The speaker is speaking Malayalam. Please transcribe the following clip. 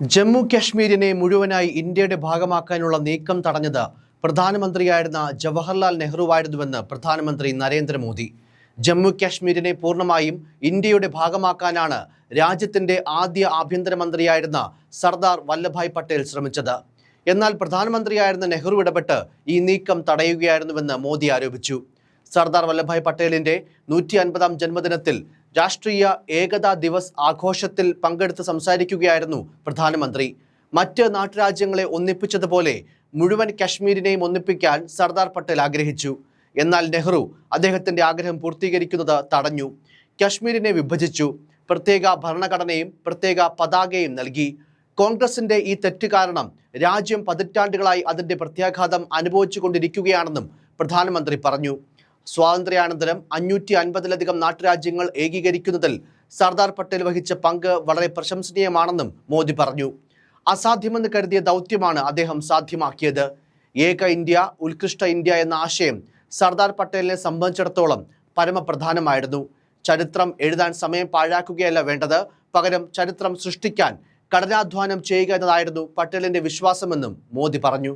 ജമ്മു കാശ്മീരിനെ മുഴുവനായി ഇന്ത്യയുടെ ഭാഗമാക്കാനുള്ള നീക്കം തടഞ്ഞത് പ്രധാനമന്ത്രിയായിരുന്ന ജവഹർലാൽ നെഹ്റുവായിരുന്നുവെന്ന് പ്രധാനമന്ത്രി നരേന്ദ്രമോദി. ജമ്മു കാശ്മീരിനെ പൂർണമായും ഇന്ത്യയുടെ ഭാഗമാക്കാനാണ് രാജ്യത്തിന്റെ ആദ്യ ആഭ്യന്തരമന്ത്രിയായിരുന്ന സർദാർ വല്ലഭായ് പട്ടേൽ ശ്രമിച്ചത്. എന്നാൽ പ്രധാനമന്ത്രിയായിരുന്ന നെഹ്റു ഇടപെട്ട് ഈ നീക്കം തടയുകയായിരുന്നുവെന്ന് മോദി ആരോപിച്ചു. സർദാർ വല്ലഭായ് പട്ടേലിന്റെ നൂറ്റി അൻപതാം ജന്മദിനത്തിൽ രാഷ്ട്രീയ ഏകതാ ദിവസ് ആഘോഷത്തിൽ പങ്കെടുത്ത് സംസാരിക്കുകയായിരുന്നു പ്രധാനമന്ത്രി. മറ്റ് നാട്ടുരാജ്യങ്ങളെ ഒന്നിപ്പിച്ചതുപോലെ മുഴുവൻ കശ്മീരിനെയും ഒന്നിപ്പിക്കാൻ സർദാർ പട്ടേൽ ആഗ്രഹിച്ചു. എന്നാൽ നെഹ്റു അദ്ദേഹത്തിന്റെ ആഗ്രഹം പൂർത്തീകരിക്കുന്നത് തടഞ്ഞു. കശ്മീരിനെ വിഭജിച്ചു. പ്രത്യേക ഭരണഘടനയും പ്രത്യേക പതാകയും നൽകി. കോൺഗ്രസിന്റെ ഈ തെറ്റ് കാരണം രാജ്യം പതിറ്റാണ്ടുകളായി അതിന്റെ പ്രത്യാഘാതം അനുഭവിച്ചുകൊണ്ടിരിക്കുകയാണെന്നും പ്രധാനമന്ത്രി പറഞ്ഞു. സ്വാതന്ത്ര്യാനന്തരം അഞ്ഞൂറ്റി അൻപതിലധികം നാട്ടുരാജ്യങ്ങൾ ഏകീകരിക്കുന്നതിൽ സർദാർ പട്ടേൽ വഹിച്ച പങ്ക് വളരെ പ്രശംസനീയമാണെന്നും മോദി പറഞ്ഞു. അസാധ്യമെന്ന് കരുതിയ ദൗത്യമാണ് അദ്ദേഹം സാധ്യമാക്കിയത്. ഏക ഇന്ത്യ ഉത്കൃഷ്ട ഇന്ത്യ എന്ന ആശയം സർദാർ പട്ടേലിനെ സംബന്ധിച്ചിടത്തോളം പരമപ്രധാനമായിരുന്നു. ചരിത്രം എഴുതാൻ സമയം പാഴാക്കുകയല്ല വേണ്ടത് പകരം ചരിത്രം സൃഷ്ടിക്കാൻ കഠിനാധ്വാനം ചെയ്യുക എന്നതായിരുന്നു പട്ടേലിന്റെ വിശ്വാസമെന്നും മോദി പറഞ്ഞു.